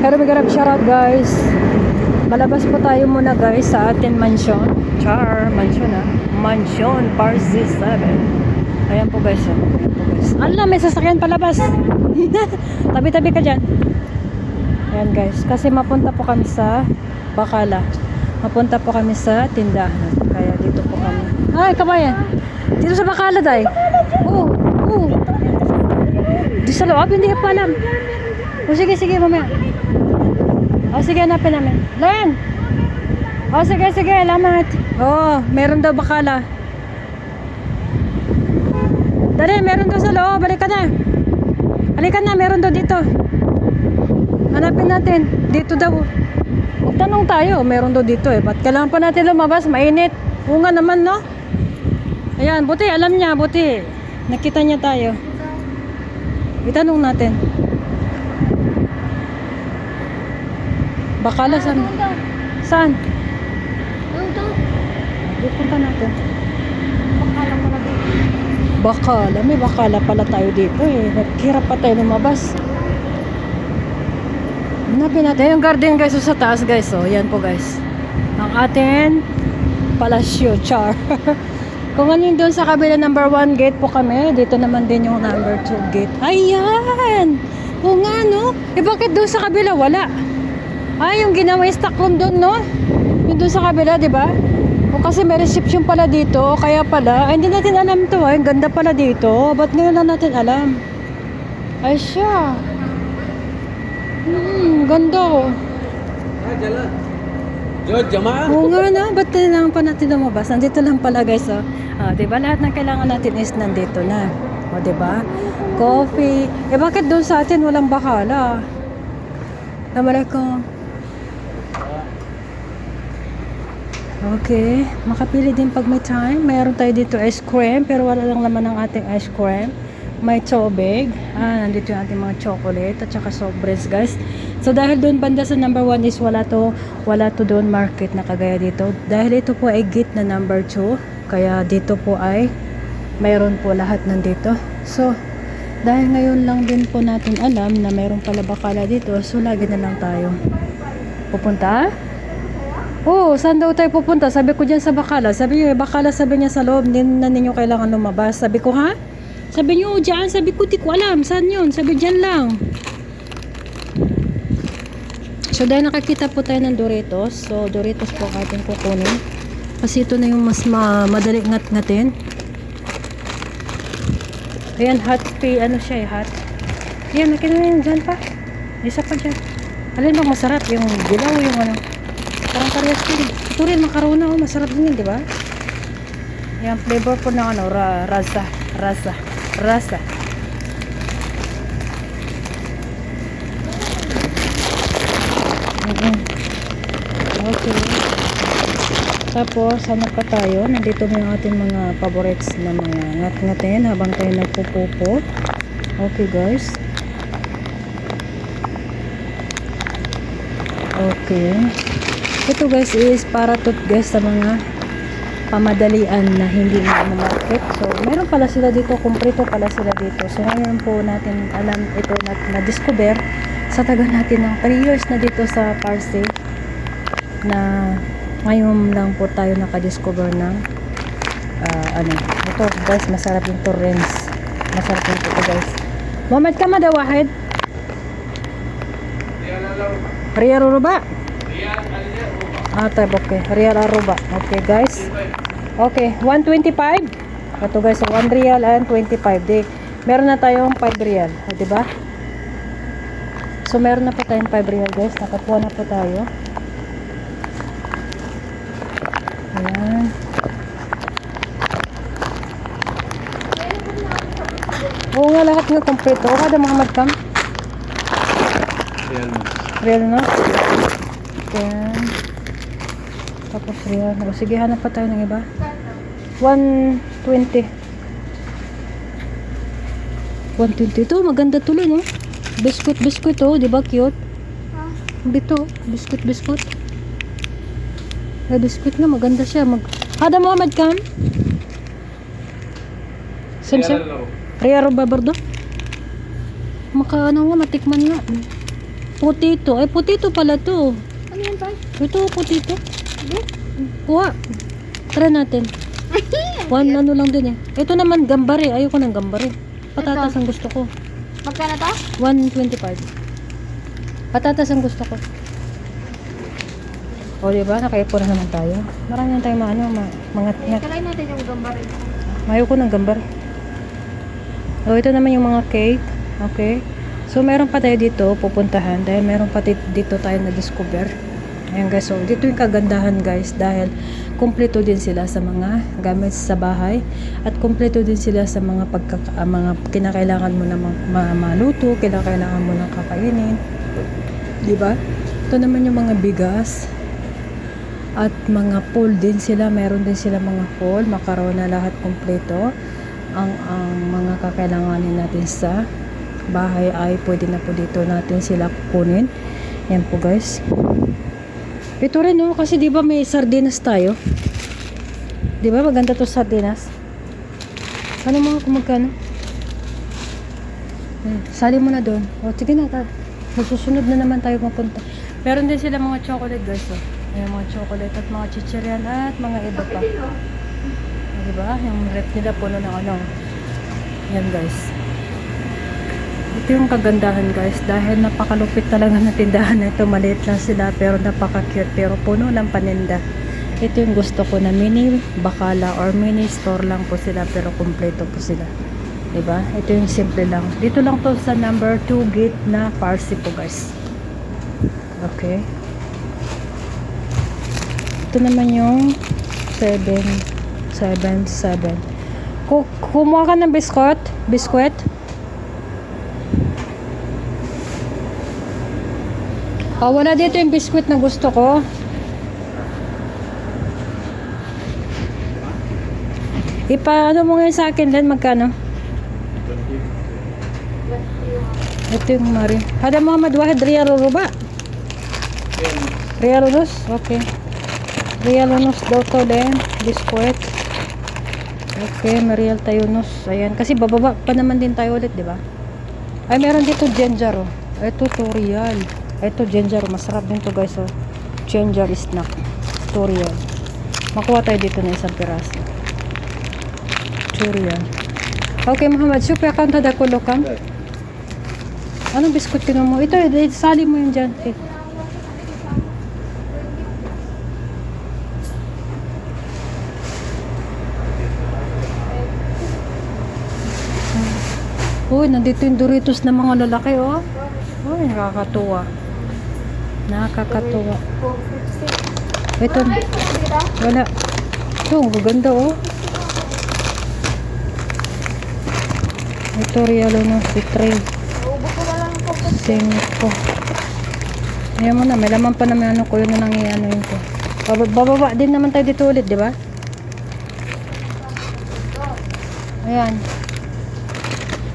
Pero may garap shoutout guys. Malabas po tayo muna guys sa atin mansion. Char, mansion ah. Mansion, Parsi 7. Ayan po guys. Oh. Ayan po guys. Ala, may sasakyan palabas. Tabi-tabi ka dyan. Ayan guys. Kasi mapunta po kami sa Bacala. Mapunta po kami sa tindahan. Kaya dito po kami. Ay, kabayan. Dito sa Bacala, day. Oo, oo. Di sa loob, hindi ko pa alam. O sige, sige, mamaya. O sige, hanapin namin. Len! O sige, sige, lamat. Oo, meron daw bakala. Dali, meron daw sa loob. Balik ka na. Halika na, meron daw dito. Hanapin natin. Dito daw. Magtanong tayo, meron daw dito eh. Ba't kailangan pa natin lumabas? Mainit. Oo naman, no? Ayan, buti, alam niya, buti. Nakita niya tayo. Itanong natin. Bakala saan? Saan? Dito punta natin. Bakala, may bakala pala tayo dito eh. Hirap pa tayo lumabas. Hanapin natin yung garden guys so sa taas guys. Oh, yan po guys. Ang atin palasyo char. Kung ano yung doon sa kabila number 1 gate po kami, dito naman din yung number 2 gate. Ayan! Oo nga no? Eh bakit doon sa kabila wala? Ah, yung ginawa yung stock room doon, no? Yung doon sa kabila, di ba? O kasi may reception pala dito, kaya pala. Ay, hindi natin alam to, ay. Ganda pala dito. Ba't ngayon na natin alam? Ay, siya. Hmm, ganda. Ah, gala. George, jama. Oo nga na, ba't kailangan pa natin lumabas? Nandito lang pala, guys, oh. Ah, di ba? Lahat ng kailangan natin is nandito na. O, di ba? Coffee. Eh, bakit doon sa atin walang bakala? Namalay ko, Okay, makapili din pag may time. Mayroon tayo dito ice cream, pero wala lang naman ang ating ice cream. May tubig. Ah, nandito yung ating mga chocolate at saka drinks, guys. So, dahil doon banda sa number 1 is wala to, wala to doon market na kagaya dito. Dahil ito po ay gate na number 2, kaya dito po ay mayroon po lahat nandito. So, dahil ngayon lang din po natin alam na mayroon pala bakala dito, so lagi na lang tayo pupunta. Oo, saan daw tayo pupunta? Sabi ko dyan sa Bakala. Sabi niyo, eh, Bakala sabi niya sa loob, hindi na ninyo kailangan lumabas. Sabi ko, ha? Sabi niyo, dyan. Sabi ko, di ko alam. Saan yun? Sabi, dyan lang. So, dahil nakakita po tayo ng Doritos. So, Doritos po ating kukunin. Kasi ito na yung mas ma madali ngat-ngatin. Ayan, hot pea. Ano siya eh, hot. Ayan, nakita na yun. Dyan pa. Isa pa dyan. Alin bang masarap? Yung dilaw, yung ano. Parang parehas din. Ito rin, makarona. Oh, masarap din yun, di ba? Yung flavor po ng ano, ra rasa. Rasa. Rasa. Mm-mm. Okay. Tapos, ano pa tayo? Nandito na yung ating mga favorites na mga ngat-ngatin habang tayo nagpupupo. Okay, guys. Okay. Ito guys is para to guys sa mga pamadalian na hindi na market. So, meron pala sila dito, kumpleto pala sila dito. So, ngayon po natin alam ito na, na-discover sa tagal natin ng 3 years na dito sa Parsi na ngayon lang po tayo nakadiscover ng ah, ano, ito guys, masarap yung torrents. Masarap yung ito guys. Muhammad ka mada wahid? Riya Ruruba? Ah, tab, okay. Real Aruba. Okay, guys. Okay, 125. Ito guys, so 1 real and 25. Di, meron na tayong 5 real. O, diba? So, meron na po tayong 5 real, guys. Nakakuha na po tayo. Ayan. Oo nga, lahat nga kompleto. O, kada Muhammad Kam? Real na? Ayan. Tapos real. O, sige, hanap pa tayo ng iba. 120. 120. Ito, maganda tuloy, no? Biscuit, biscuit, oh. Di ba cute? Dito, biscuit, biscuit. Ay, biscuit nga, maganda siya. Mag Hada Muhammad Kam? Sim, sim. Ria Roba Bardo? Maka, ano nga, matikman nga. Potato. Ay, potato pala to. Ano yan, Tay? Ito, potato. Kuha. Try natin. One ano lang din eh. Ito naman gambare. Ayoko ng gambare. Patatas ang gusto ko. Magkano to? 125. Patatas ang gusto ko. O, di ba? Nakaipon na naman tayo. Marami na tayong mga, ano, mga, mga, mga Kalain natin yung gambari. Ayaw ko ng gambar. O, ito naman yung mga cake. Okay. So, meron pa tayo dito pupuntahan dahil meron pa dito tayo na-discover. Ayan guys, so dito yung kagandahan guys dahil kumpleto din sila sa mga gamit sa bahay at kumpleto din sila sa mga pagkaka, ah, mga kinakailangan mo na ma- ma- maluto, kinakailangan mo na kakainin. 'Di ba? Ito naman yung mga bigas at mga pool din sila, meron din sila mga pool, makaroon na lahat kumpleto. Ang ang mga kakailanganin natin sa bahay ay pwede na po dito natin sila kukunin. Yan po guys. Ito rin no, kasi di ba may sardinas tayo? Di ba maganda to sardinas? Ano mga kung magkano? Eh, sali mo na doon. O, sige na. Ta. Susunod na naman tayo mapunta. Meron din sila mga chocolate guys. Oh. Ayan, mga chocolate at mga chichiryan at mga iba pa. O, di ba? Yung rep nila puno ng ano. Yan guys. Ito yung kagandahan guys dahil napakalupit talaga na tindahan na ito. Maliit lang sila pero napaka-cute pero puno ng paninda. Ito yung gusto ko na mini bakala or mini store lang po sila pero kumpleto po sila. 'Di ba? Ito yung simple lang. Dito lang to sa number 2 gate na Parsi po guys. Okay. Ito naman yung 7 7 7. Ku- kumuha ka ng biskwit? Biskwit? Oh, wala dito yung biskwit na gusto ko. Ipa, ano mo ngayon sa akin, Len? Magkano? Ito yung Mari. Hada Muhammad Wahid, Riyal Ruba. Riyal Unus? Okay. Riyal Unus daw to, Len. Biskwit. Okay, Mariel tayo Unus. Ayan. Kasi bababa pa naman din tayo ulit, di ba? Ay, meron dito ginger, oh. Ito, to Real. Ito, ginger. Masarap din to, guys, oh. Ginger snack. To Real. Makuha tayo dito ng isang piraso. Durian. Okay, Muhammad. Supi account hada ko lokang. Anong biskut kino mo? Ito, ito, sali mo yun dyan. Eh. Uy, nandito yung Doritos na mga lalaki, oh. Uy, nakakatuwa. Nakakatuwa. Ito, wala. Ito, gaganda, oh. Ito, si Trey. Ubus ko na lang po. Cinco. Ayan mo na, may laman pa naman ano ko yun na nang ano yun ko. Baba- Bababa din naman tayo dito ulit, di ba? Ayan.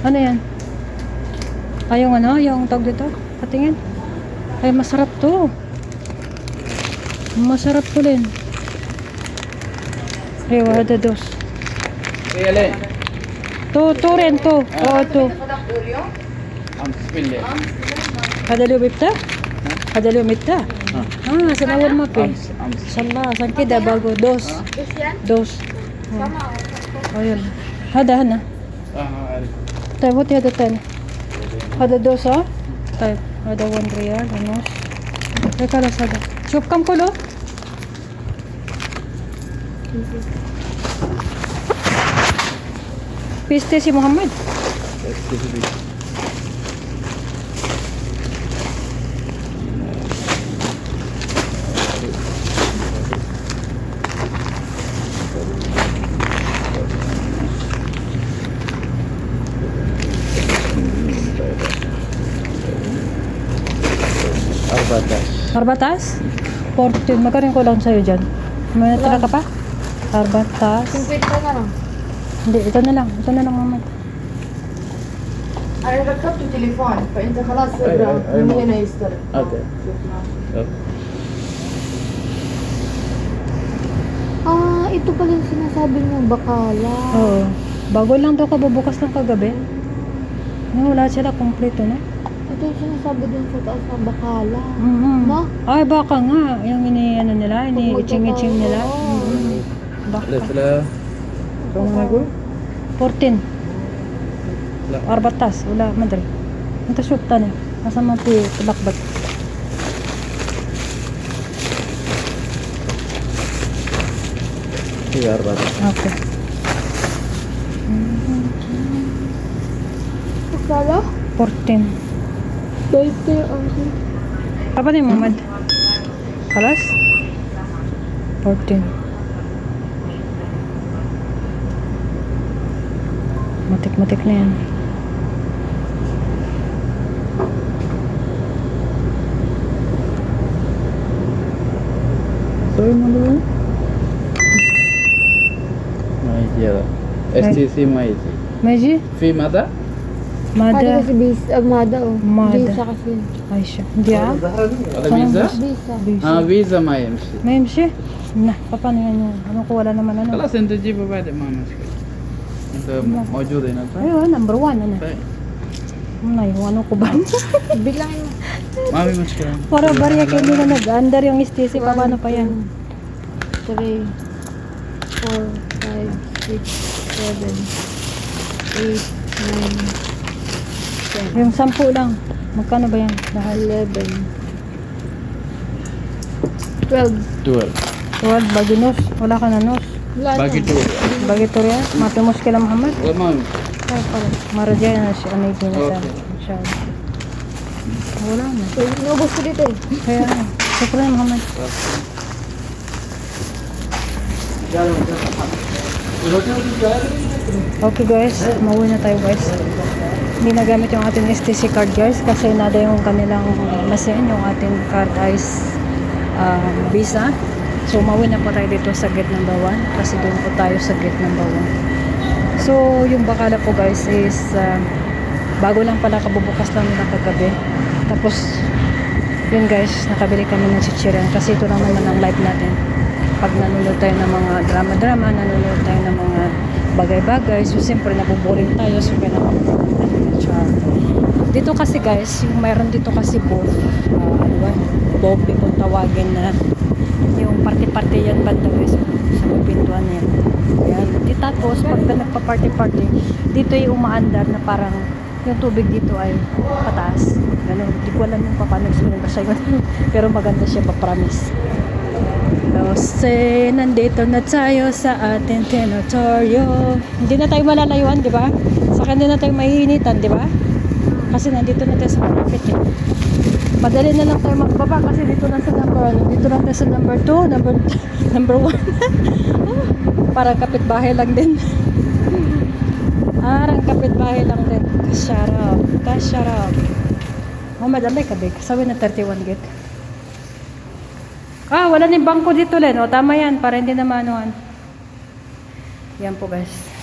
Ano yan? Ay, yung ano, yung tawag dito? Patingin. Ay, masarap to. Masarap to din. Rewa da dos. Really? To, to rin to. Oo, to. I'm spilling. Hada liyo bipta? Hada liyo bipta? Ah, sa nawal mo pe. I'm Sama, saan kida bago? Dos. Yan? Dos. Sama. Oh, yun. Hada, hana. Tayo, buti hada tan. Hada dos, ha? Tayo, hada one real, ano? Teka lang, hada. Chup kam kulo? Piste si Muhammad. Arbatas. Arbatas? 14. Magkano yung kulang sa'yo dyan? May natira ka pa? Arbatas. 50 na lang. Hindi, ito na lang. Ito na lang, Muhammad. انا ركبت تليفون فانت خلاص أي- أي- أي من مرة. هنا يستلم Okay. Oh. Ah, ito pala yung sinasabi ng bakala. Oo. Bago lang daw kabubukas ng kagabi. No, wala sila kompleto na. Ito yung sinasabi dun sa taas ng bakala. Mhm. No? Ay, baka nga. Yung ini, ano nila, ini itching-itching nila. Mhm. Baka. Wala sila. Na ako? 14. Wala. Arbatas. Wala, madre. Ito shoot na. Nasa mati, tulakbat. Sige, arbat. Okay. Bakala? 14. 20 ang Apa ni Muhammad? Kalas? 14. Matik-matik na yan. Sorry doon. Mahiya. STC Mahiya. Meji? Fi mada? Mada. Mada kasi visa. Uh, mada oh. Mada. Visa kasi. Ayşe. Diya. Ada visa? Visa. visa. Ha visa maymış. Maymış. Nah, paano yan yun? Ano ko wala naman ano? Kala sen de cibo ba de maymış. Mojo din ata. Ayun, number one ano. Nay, ano, ano ko ba? Biglang Mami mas ka. Para barya kayo na nag-under yung istisi paano pa yan? 3 4 5 6 7 8 9 10. Yung 10 lang. Magkano ba yan? Dahil 11. 12. 12. 12 bagi nos. Wala ka na nos. Bagi tur. Bagi tur ya. Matumus kila Muhammad. Wala man. Ay, pala. Maraja na si ano yung nasa. Inshallah. Wala na. Nubos ko dito eh. Kaya ano. Shukran Muhammad. Okay guys, mauwi na tayo guys. Hindi yung ating STC card guys kasi nada yung kanilang machine, yung ating card is um, visa. So mauwi na po tayo dito sa gate number 1 kasi doon po tayo sa gate number 1. So yung bakala po guys is uh, bago lang pala kabubukas lang nila kagabi. Tapos yun guys, nakabili kami ng chichiran kasi ito lang naman ang live natin. Pag nanonood tayo ng mga drama-drama, nanonood tayo ng mga bagay-bagay, so siyempre nabuboring tayo, so kailangan char. Dito kasi guys, yung mayroon dito kasi booth, uh, ano ba, bobe kung tawagin na yung party-party yan banda guys, sa pintuan na yan. Yan. Di tapos, pag nagpa-party-party, dito yung umaandar na parang yung tubig dito ay pataas. Ganun. Hindi ko alam yung paano explain ko sa'yo. Pero maganda siya, pa-promise. Kasi nandito na tayo sa ating teritoryo. Hindi na tayo malalayuan, di ba? Saka hindi na tayo mahihinitan, di ba? Kasi nandito na tayo sa malapit eh. Madali na lang tayo magbaba kasi dito na sa number ano, dito na tayo sa number 2, number number 1. Parang kapitbahay lang din. Parang kapitbahay lang din. Kasyarap. Kasyarap. Oh, madamay ka, Big. Sabi na 31 git. Ah, wala ni bangko dito, Len. O, tama yan. Para hindi na maanuhan. Yan po, guys.